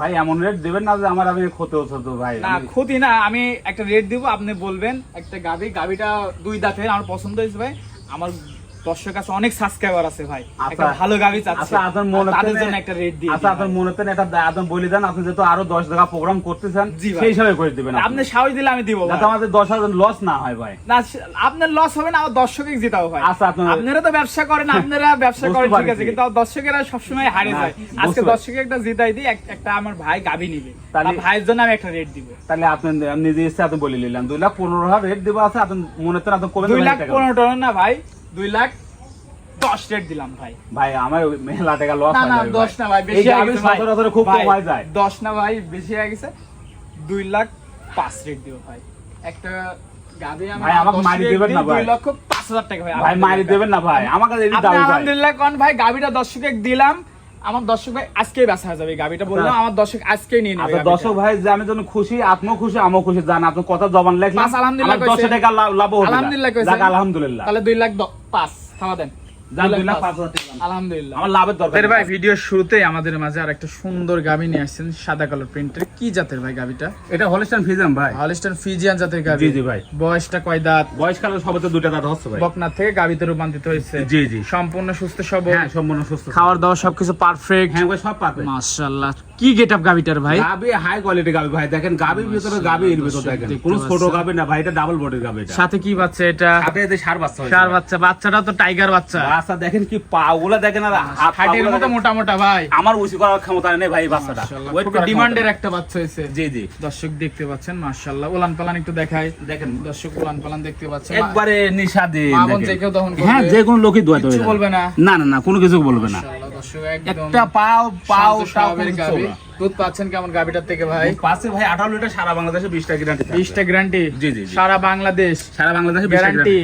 ভাই এমন রেট দেবেন না যে আমার আমি ক্ষতি হতো ভাই। না ক্ষতি না আমি একটা রেট দিব আপনি বলবেন একটা গাবি। গাবিটা দুই দাঁতের আমার পছন্দ হয়েছে ভাই। আমার দর্শক কাছে অনেক সাবস্ক্রাইবার আছে ভাই। একটা আচ্ছা। ভালো গাবি চাচ্ছে। আচ্ছা আপনার মনে তাদের জন্য একটা রেট দিয়ে আচ্ছা আপনার মনে তেন আপনি বলে দেন আপনি যেহেতু আরও দশ টাকা প্রোগ্রাম করতেছেন সেই হিসাবে করে দিবেন আপনি। সাহস দিলে আমি দিব। যাতে আমাদের লস না হয় ভাই। না আপনার লস হবে না আমার দর্শকের জেতাও ভাই। আচ্ছা, আপনার- আপনারা তো ব্যবসা করেন আপনারা ব্যবসা করেন ঠিক আছে কিন্তু দর্শকেরা সবসময় হারে যায়। আজকে পারছি। দর্শকের একটা জিতাই দিই একটা আমার ভাই গাবি নিবে। তাহলে- ভাইয়ের জন্য আমি একটা রেট দিব। তাহলে আপনি নিজে ইচ্ছে আপনি বলে নিলাম দুই লাখ পনেরো হাজার রেট দেবো আছে আপনি মনে তেন আপনি কমে দুই লাখ টাকা। পনেরো টাকা না ভাই দুই লাখ দশ রেট দিলাম ভাই। ভাই আমার মেলা টাকা লস না না দশ না ভাই বেশি হয়ে গাভী গেছে ভাই। খুব ভাই, কমায় যায়। দশ না ভাই বেশি হয়ে গেছে। দুই লাখ পাঁচ রেট ভাই। একটা গাবি ভাই, আমাকে মারি দেবেন না ভাই। দুই লক্ষ পাঁচ হাজার টাকা ভাই ভাই আলহামদুলিল্লাহ। মারি দেবেন না ভাই। আমাকে এই আপনি ভাই। আলহামদুলিল্লাহ কোন ভাই গাবিটা দর্শকে দিলাম। আমার দর্শক ভাই আজকেই হয়ে যাবে গাবিটা বললাম আমার দর্শক আজকেই নিয়ে নেবে আচ্ছা দর্শক ভাই যে আমি যখন খুশি আপনিও খুশি আমিও খুশি জান আপনার কথা জবান লেখলাম আলহামদুলিল্লাহ আমার দশ কইছে। টাকা লাভ হবে আলহামদুলিল্লাহ কইছে। আলহামদুলিল্লাহ। তাহলে দুই লাখ দ- পাঁচ থামা দেন। যাক দুই দুই লাখ লাখ পাঁচ। পাঁচ। হাজার টাকা। আলহামদুলিল্লাহ। আমার লাভের দরকার ভাই ভিডিওর শুরুতেই আমাদের মাঝে আর একটা সুন্দর গাবি নিয়ে আসছেন সাদা কালার প্রিন্টের। কি জাতের ভাই গাবিটা এটা হলিস্টান ভাই। হলিস্টার ফিজিয়ান জাতের গাবি জি, জি ভাই। বয়সটা কয় দাঁত? সবে তো দাঁত হচ্ছে ভাই। বকনাথ থেকে গাবিতে রূপান্তরিত হয়েছে। জি জি। সম্পূর্ণ সুস্থ সবল। হ্যাঁ সম্পূর্ণ সুস্থ। খাওয়ার দাওয়া সবকিছু পারফেক্ট হ্যাঁ ভাই সব মাশাআল্লাহ। কি গেট আপ গাবিটার ভাই? গাবি হাই কোয়ালিটি গাবি ভাই দেখেন গাবির ভিতরে গাবি এর ভিতরে দেখেন। কোনো ছোট গাবি না ভাই এটা ডাবল বডির গাবি এটা। সাথে কি বাচ্চা এটা? সাথে এতে সার বাচ্চা ভাই। বাচ্চা বাচ্চাটা তো টাইগার বাচ্চা। বাচ্চা দেখেন কি পা গুলা দেখেন আরগুলা মতো মোটা মোটা ভাই। আমার উঁচু করার ক্ষমতা নেই ভাই বাচ্চাটা। Weight ডিমান্ডের একটা বাচ্চা হয়েছে। নেই। জি জি। দর্শক দেখতে পাচ্ছেন মাশাআল্লাহ। উলান পালান একটু দেখাই। দেখেন। দর্শক উলান পালান দেখতে পাচ্ছেন। একবারে নিশাদি মা বোন যে কেউ হ্যাঁ যে কোনো লোকই দোয়া কিচ্ছু বলবে না? না না না কোনো কিছু বলবে না। একটা পাও পাও শান্ত তাও স্বভাবের কোনো গাভী। চলে না। দুধ পাচ্ছেন কেমন গাবিটার থেকে ভাই? পাশে ভাই আঠারো লিটার সারা বাংলাদেশে বিশটা গ্যারান্টি বিশটা গ্যারান্টি জি, জি, জি। সারা বাংলাদেশ? সারা বাংলাদেশে বিশটা Guarantee?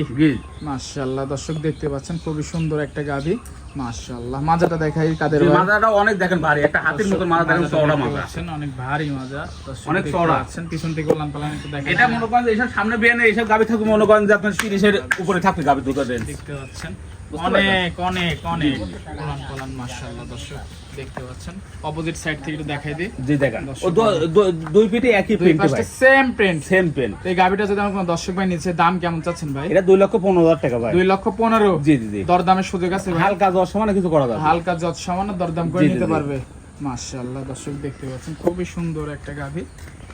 মাশাআল্লাহ দর্শক দেখতে পাচ্ছেন খুবই সুন্দর একটা গাবি। মাশাআল্লাহ মাজাটা দেখাই কাদের ভাই? মাথাটা অনেক দেখেন ভারী একটা হাতির মতো মাথা দেখেন চওড়া মাথা পাচ্ছেন, অনেক ভারী মাজা। অনেক চওড়া। পাচ্ছেন পিছন থেকে উলান পালান একটু দেখাই। এটা মনে করেন এইসব সামনে বিয়ে নেই এইসব গাবি থাকবে মনে করেন যে আপনার তিরিশের উপরে থাকবে গাবি দুটো দেন দেখতে পাচ্ছেন। অনেক অনেক অনেক। উলান পালান মাশাআল্লাহ দর্শক দেখতে পাচ্ছেন। অপোজিট সাইড থেকে একটু দেখাই দিই। জি দেখেন। ও দু- দু- দুই পিঠে একই প্রিন্ট ভাই। সেম প্রিন্ট সেম পেন এই গাবিটা যদি আমার কোনো দর্শক ভাই নিচ্ছে দাম কেমন চাচ্ছেন ভাই? এটা দুই লক্ষ পনেরো হাজার টাকা ভাই। লক্ষ পনেরো। জি জি জি। দরদামের সুযোগ আছে ভাই? হালকা যাওয়ার সময় কিছু করা যাবে। হালকা যত সামান্য দরদাম করে নিতে পারবে। মাশাআল্লাহ দর্শক দেখতে পাচ্ছেন। খুবই সুন্দর একটা গাভি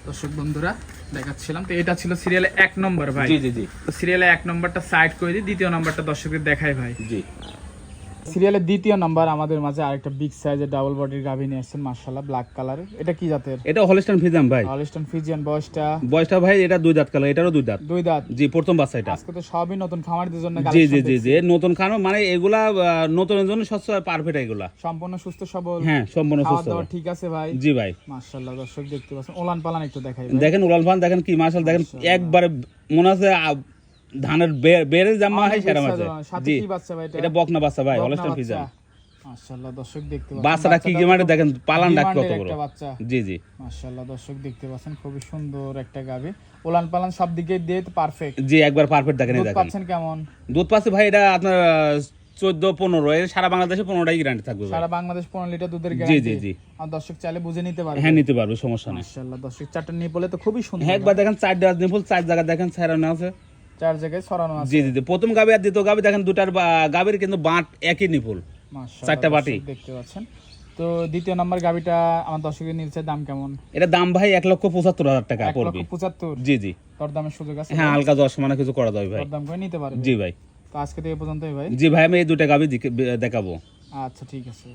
দর্শক বন্ধুরা দেখাচ্ছিলাম। তো এটা ছিল সিরিয়ালে এক নম্বর ভাই। জি জি জি। তো সিরিয়ালে এক নম্বরটা সাইড করে দিই দ্বিতীয় নম্বরটা দর্শকদের দেখায় ভাই। জি। সিরিয়ালের দ্বিতীয় নাম্বার আমাদের মাঝে আরেকটা বিগ সাইজের ডাবল বডির গাভি নিয়ে আসছেন মাশাআল্লাহ ব্ল্যাক কালারের এটা কি জাতের? এটা হলিস্টান ফিজাম ভাই। হলিস্টন ফিজিয়ান বয়সটা? বয়সটা ভাই এটা দুই দাঁত কালো এটারও দুই দাঁত। দুই দাঁত। জি প্রথম বাচ্চা এটা। আজকে তো সবই নতুন খামারিদের জন্য জি জি জি জি নতুন খানো মানে এগুলা নতুনের জন্য স্বচ্ছ পারফেক্ট এগুলা। সম্পূর্ণ সুস্থ সবল। হ্যাঁ সম্পূর্ণ সুস্থ দাওয়া ঠিক আছে ভাই। জি ভাই। মাশাআল্লাহ দর্শক দেখতে পাচ্ছেন। ওলান পালান একটু দেখাই দেখেন ওলান পালান দেখেন কি মার্শাল দেখেন মাশাআল্লাহ। একবারে মনে আছে ধানের বেড়ে জামা হয় অনেক সেরা big মাঝে size, সাথে জি। এটা? বকনা বাচ্চা ভাই বাচ্চা। ফিজাম মাশাআল্লাহ দর্শক দেখতে পাচ্ছেন। বাচ্চাটা কি গেমারে দেখেন পালান ডাক কত বড় একটা বাচ্চা। জি জি। মাশাআল্লাহ দর্শক দেখতে পাচ্ছেন খুবই সুন্দর একটা গাভি ওলান পালান সব দিকে দিয়ে পারফেক্ট জি একবার পারফেক্ট দেখেন এই দুধ দেখেন। পাচ্ছেন কেমন? দুধ পাচ্ছে ভাই এটা আপনার চোদ্দ পনেরো এর সারা বাংলাদেশে পনেরোটাই গ্যারান্টি থাকবে সারা বাংলাদেশ পনেরো লিটার দুধের জি গ্যারান্টি জি জি। আর দর্শক চাইলে বুঝে নিতে পারবে। হ্যাঁ নিতে পারবে সমস্যা নেই। মাশাআল্লাহ দর্শক চারটা নিয়ে বলে তো খুবই সুন্দর হ্যাঁ একবার দেখেন চার ডাজ নিপুল চার জায়গা দেখেন ছাড়ানো আছে। চার জায়গায় ছড়ানো আছে। জি জি প্রথম গাবি আর দ্বিতীয় গাবি দেখেন দুটার গাবির কিন্তু বাঁট একই নিপুল। চারটা বাটি। দেখতে পাচ্ছেন। তো দ্বিতীয় নম্বর গাবিটা আমার দর্শকের নিচ্ছে দাম কেমন? এটা দাম ভাই এক লক্ষ পঁচাত্তর হাজার টাকা পড়বে। পঁচাত্তর? জি জি। দরদামের সুযোগ আছে হ্যাঁ হালকা দশ মানে কিছু করা যাবে ভাই। দরদাম করে নিতে পারবে? জি ভাই। তো আজকে থেকে পর্যন্তই ভাই। জি ভাই আমি এই দুটা গাবি দেখাবো। আচ্ছা ঠিক আছে।